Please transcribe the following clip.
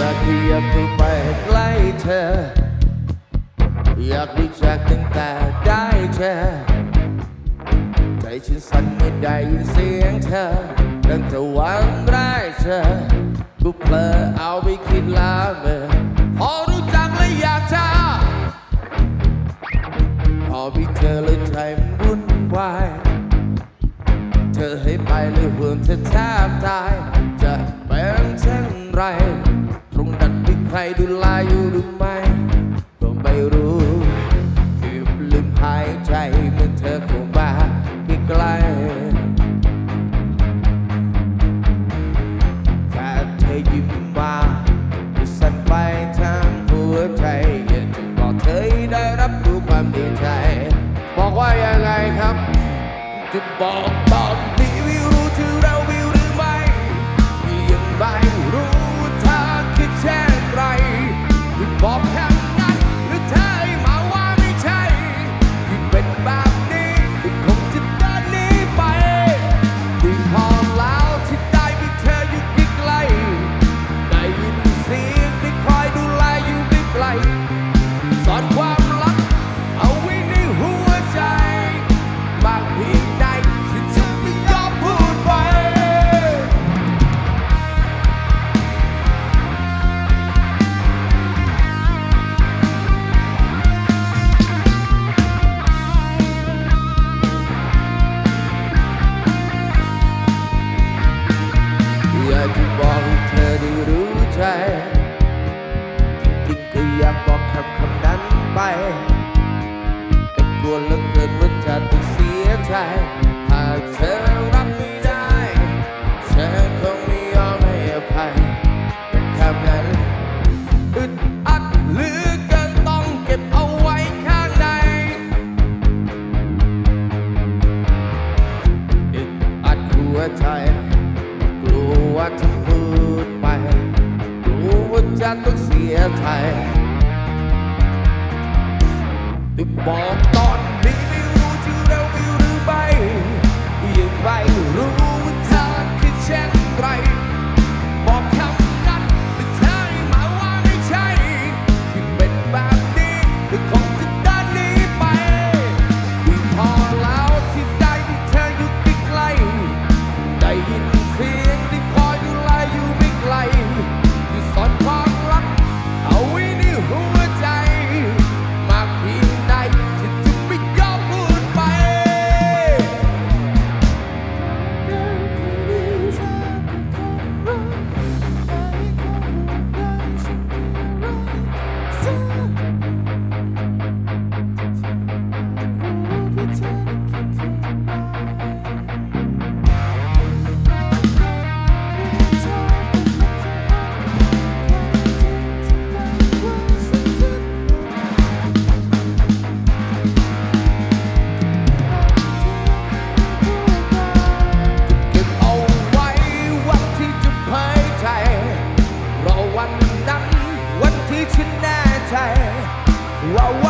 อยากให้ไปใกล้เธอ อยากรู้จักตั้งแต่ได้เจอใจฉันสั่นไม่ได้ยินเสียงเธอตั้งแต่วันแรกเจอกูเพลอเอาไปคิดลาเมอพอรู้จักและอยากจะพอพี่เธอเลยใจมันวุ่นวายเธอให้ไปเลยห่วงเธอแทบตายจะเป็นเช่นไร รดูแลอยู่หรือไม่ก็ไม่รู้ คือลืมหายใจเมื่อเธอเข้ามาใกล้แค่เธอยิ้มมาจะสั่นไปทั้งหัวใจอยากจะบอกเธอได้รับรู้ความดีใจ บอกว่ายังไงครับ จะบอกตอน ริงก็อยากบอกคำคำนั้นไป แต่กลัวเหลือเกินว่าจะต้องเสียใจหากเธอรับ จะต้องเสียใจตึกบอกตอ รอ